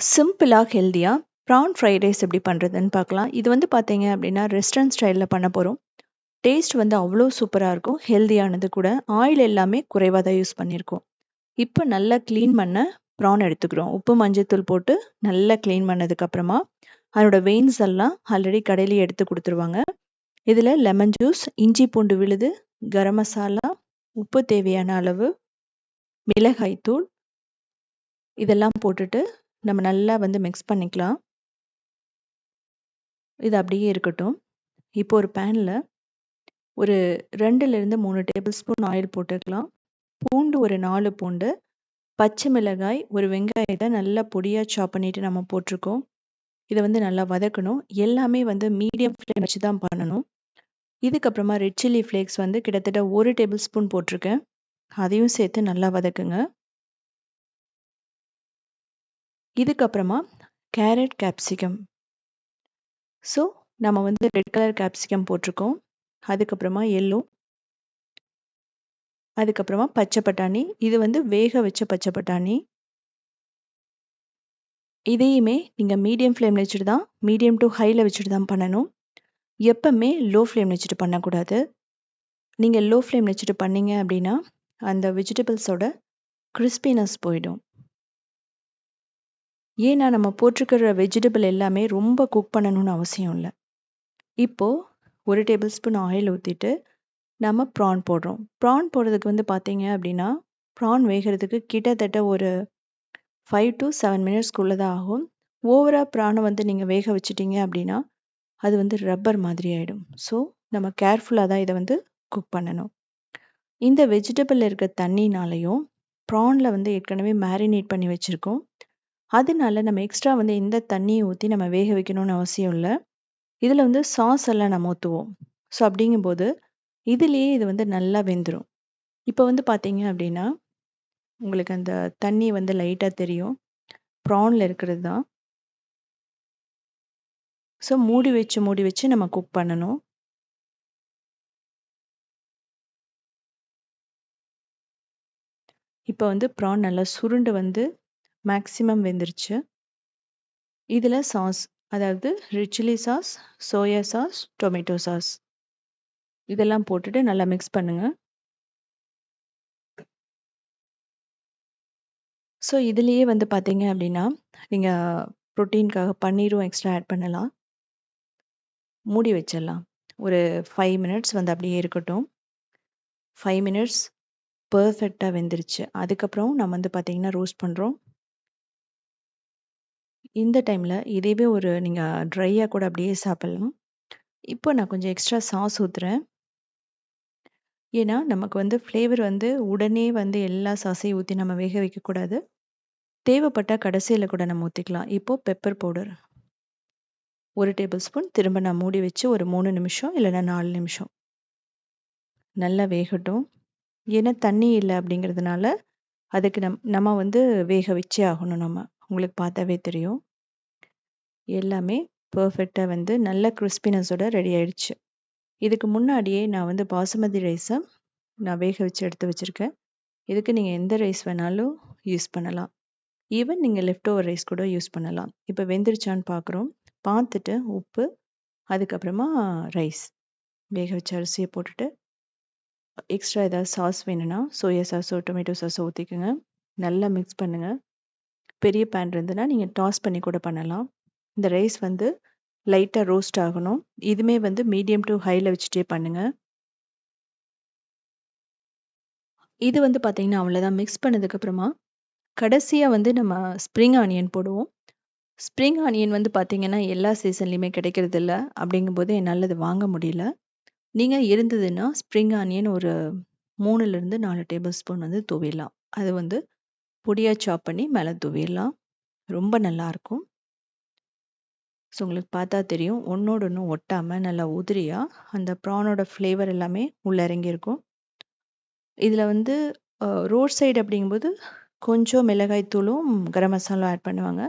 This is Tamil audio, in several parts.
சிம்பிளாக ஹெல்த்தியாக ப்ரான் ஃப்ரைட் ரைஸ் எப்படி பண்ணுறதுன்னு பார்க்கலாம். இது வந்து பார்த்தீங்க அப்படின்னா, ரெஸ்டாரண்ட் ஸ்டைலில் பண்ண போகிறோம் டேஸ்ட் வந்து அவ்வளோ சூப்பராக இருக்கும். ஹெல்தியானது கூட. ஆயில் எல்லாமே குறைவாக தான் யூஸ் பண்ணியிருக்கோம். இப்போ நல்லா க்ளீன் பண்ண ப்ரான் எடுத்துக்கிறோம். உப்பு, மஞ்சத்தூள் போட்டு நல்லா க்ளீன் பண்ணதுக்கப்புறமா, அதனோட வெயின்ஸ் எல்லாம் ஆல்ரெடி கடையிலேயே எடுத்து கொடுத்துருவாங்க இதில் லெமன் ஜூஸ், இஞ்சி பூண்டு விழுது, கரம் மசாலா, உப்பு தேவையான அளவு, மிளகாய் தூள் இதெல்லாம் போட்டுட்டு நம்ம நல்லா வந்து மிக்ஸ் பண்ணிக்கலாம். இது அப்படியே இருக்கட்டும். இப்போ ஒரு பேனில் ஒரு 2லிருந்து 3 டேபிள் ஸ்பூன் ஆயில் போட்டுக்கலாம். பூண்டு ஒரு நாலு பூண்டு, பச்சை மிளகாய், ஒரு வெங்காயத்தை நல்லா பொடியாக சாப் பண்ணிவிட்டு நம்ம போட்டிருக்கோம் இதை வந்து நல்லா வதக்கணும். எல்லாமே வந்து மீடியம் ஃப்ளேம் வச்சு தான் பண்ணணும். இதுக்கப்புறமா ரெட் சில்லி ஃப்ளேக்ஸ் வந்து கிட்டத்தட்ட ஒரு டேபிள் ஸ்பூன் போட்டிருக்கேன் அதையும் சேர்த்து நல்லா வதக்குங்க. இதுக்கப்புறமா கேரட், கேப்சிகம். ஸோ, நம்ம வந்து ரெட் கலர் கேப்சிகம் போட்டிருக்கோம் அதுக்கப்புறமா எல்லோ. அதுக்கப்புறமா பச்சை பட்டாணி. இது வந்து வேக வச்ச பச்சை பட்டாணி. இதையுமே நீங்கள் மீடியம் ஃப்ளேமில் வச்சுட்டு தான் மீடியம் டூ ஹையில் வச்சுட்டு தான் பண்ணணும். எப்பவுமே லோ ஃப்ளேம் வச்சுட்டு பண்ணக்கூடாது. நீங்கள் லோ ஃப்ளேம் வச்சுட்டு பண்ணீங்க அப்படின்னா, அந்த வெஜிடபிள்ஸோட கிறிஸ்பினஸ் போயிடும். ஏன்னா, நம்ம போட்டிருக்கிற வெஜிடபிள் எல்லாமே ரொம்ப குக் பண்ணணும்னு அவசியம் இல்ல. இப்போ ஒரு டேபிள் ஸ்பூன் ஆயில் ஊத்திட்டு, நம்ம ப்ரான் போடுறோம். ப்ரான் போடுறதுக்கு வந்து பார்த்தீங்க அப்படின்னா, ப்ரான் வேகறதுக்கு கிட்டத்தட்ட ஒரு ஃபைவ் டு செவன் மினிட்ஸ்க்குள்ள தான் ஆகும். ஓவராக ப்ரானை வந்து நீங்க வேக வச்சிட்டிங்க அப்படின்னா, அது வந்து ரப்பர் மாதிரி ஆயிடும். ஸோ, நம்ம கேர்ஃபுல்லா தான் இதை வந்து குக் பண்ணணும். இந்த வெஜிடபிள்ல இருக்க தண்ணினாலையும் ப்ரான்ல வந்து ஏற்கனவே மேரினேட் பண்ணி வச்சிருக்கோம். அதனால நம்ம எக்ஸ்ட்ரா வந்து எந்த தண்ணியை ஊற்றி நம்ம வேக வைக்கணும்னு அவசியம் இல்லை இதில் வந்து சாஸ் எல்லாம் நம்ம ஊற்றுவோம் ஸோ, அப்படிங்கும்போது இதுலேயே இது வந்து நல்லா வெந்துடும் இப்போ வந்து பார்த்தீங்க அப்படின்னா, உங்களுக்கு அந்த தண்ணி வந்து லைட்டாக தெரியும். ப்ரான்ல இருக்கிறது தான். ஸோ, மூடி வச்சு, மூடி வச்சு நம்ம குக் பண்ணணும். இப்போ வந்து ப்ரான் நல்லா சுருண்டு வந்து மேக்ஸிமம் வெந்துருச்சு. இதில் சாஸ் அதாவது red chilli sauce, soya sauce, tomato sauce. இதெல்லாம் போட்டுட்டு நல்லா மிக்ஸ் பண்ணுங்கள் ஸோ, இதுலேயே வந்து பார்த்தீங்க அப்படின்னா, நீங்கள் ப்ரோட்டீனுக்காக பன்னீரும் எக்ஸ்ட்ரா ஆட் பண்ணலாம். மூடி வச்சிடலாம். ஒரு ஃபைவ் மினிட்ஸ் வந்து அப்படியே இருக்கட்டும். ஃபைவ் மினிட்ஸ் பர்ஃபெக்டாக வெந்துருச்சு. அதுக்கப்புறம் நம்ம வந்து பார்த்திங்கன்னா ரோஸ்ட் பண்ணுறோம் இந்த டைமில் இதேவே ஒரு நீங்கள் ட்ரையாக கூட அப்படியே சாப்பிட்லாம் இப்போ நான் கொஞ்சம் எக்ஸ்ட்ரா சாஸ் ஊற்றுறேன் ஏன்னா, நமக்கு வந்து ஃப்ளேவர் வந்து உடனே வந்து எல்லா சாஸையும் ஊற்றி நம்ம வேக வைக்கக்கூடாது. தேவைப்பட்டால் கடைசியில் கூட நம்ம ஊற்றிக்கலாம் இப்போது பெப்பர் பவுடர். ஒரு டேபிள் ஸ்பூன் திரும்ப நான் மூடி வச்சு ஒரு மூணு நிமிஷம் இல்லைன்னா நாலு நிமிஷம். நல்லா வேகட்டும். ஏன்னா, தண்ணி இல்லை அப்படிங்கிறதுனால, அதுக்கு நம் நம்ம வந்து வேக வச்சே ஆகணும் நம்ம. உங்களுக்கு பார்த்தாவே தெரியும். எல்லாமே பர்ஃபெக்டாக வந்து நல்ல கிறிஸ்பினஸோட ரெடி ஆயிடுச்சு. இதுக்கு முன்னாடியே நான் வந்து பாசுமதி ரைஸை நான் வேக வச்சு எடுத்து வச்சிருக்கேன். இதுக்கு நீங்கள் எந்த ரைஸ் வேணாலும் யூஸ் பண்ணலாம். ஈவன் நீங்கள் லெஃப்ட் ஓவர் ரைஸ் கூட யூஸ் பண்ணலாம். இப்போ வெந்துருச்சான்னு பார்க்குறோம். பார்த்துட்டு உப்பு, அதுக்கப்புறமா ரைஸ். வேக வச்ச அரிசியை போட்டுட்டு எக்ஸ்ட்ரா ஏதாவது சாஸ் வேணும்னா, சோயா சாஸோ, டொமேட்டோ சாஸோ ஊற்றிக்கோங்க நல்லா மிக்ஸ் பண்ணுங்கள் பெரிய பேன் இருந்ததுன்னா, நீங்கள் டாஸ் பண்ணி கூட பண்ணலாம். இந்த ரைஸ் வந்து லைட்டாக ரோஸ்ட் ஆகணும். இதுமே வந்து மீடியம் டு ஹையில் வச்சுட்டே பண்ணுங்கள் இது வந்து பார்த்தீங்கன்னா, அவ்வளோதான் மிக்ஸ் பண்ணதுக்கப்புறமா, கடைசியாக வந்து நம்ம ஸ்ப்ரிங் ஆனியன் போடுவோம். ஸ்ப்ரிங் ஆனியன் வந்து பார்த்திங்கன்னா எல்லா சீசன்லயுமே கிடைக்கிறதில்ல. அப்படிங்கும்போது என்னால் அது வாங்க முடியல. நீங்கள் இருந்ததுன்னா, ஸ்ப்ரிங் ஆனியன் ஒரு 3லிருந்து 4 டேபிள் ஸ்பூன் வந்து தூவிடலாம். அது வந்து பொடியாக சாப் பண்ணி மேலே தூவிடலாம். ரொம்ப நல்லாயிருக்கும் ஸோ, உங்களுக்கு பார்த்தா தெரியும். ஒன்றோட ஒன்று ஒட்டாமல் நல்லா உதிரியா அந்த ப்ரானோட ஃப்ளேவர் எல்லாமே உள்ள இறங்கியிருக்கும். இதில் வந்து ரோட் சைடு அப்படிங்கும்போது கொஞ்சம் மிளகாய் தூளும், கரம் மசாலாவும் ஆட் பண்ணுவாங்க.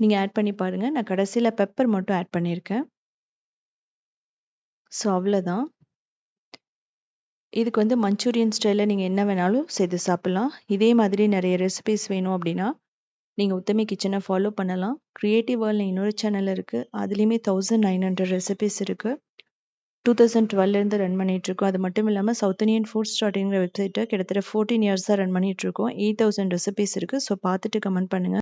நீங்கள் ஆட் பண்ணி பாருங்கள் நான் கடைசியில் பெப்பர் மட்டும் ஆட் பண்ணியிருக்கேன். ஸோ, அவ்வளோதான். இதுக்கு வந்து மஞ்சூரியன் ஸ்டைலில் நீங்கள் என்ன வேணாலும் சேர்த்து சாப்பிட்லாம் இதே மாதிரி நிறைய ரெசிபீஸ் வேணும் அப்படின்னா, நீங்கள் உத்தமி கிச்சனை ஃபாலோ பண்ணலாம். க்ரியேட்டிவ் வேர்ல்டில் இன்னொரு சேனல் இருக்குது அதுலேயுமே தௌசண்ட் நைன் ஹண்ட்ரட் ரெசிபிஸ் இருக்குது டூ தௌசண்ட் டுவெல்லேருந்து ரன் பண்ணிகிட்ருக்கோம் அது மட்டும் இல்லாமல் சவுத் இந்தியன் ஃபுட் ஸ்டார்டிங்கிற வெப்சைட்டை கிட்டத்தட்ட ஃபோர்டீன் இயர்ஸாக ரன் பண்ணிகிட்ருக்கோம் எயிட் தௌசண்ட் ரெசிபிஸ் இருக்குது ஸோ பார்த்துட்டு கமெண்ட் பண்ணுங்கள்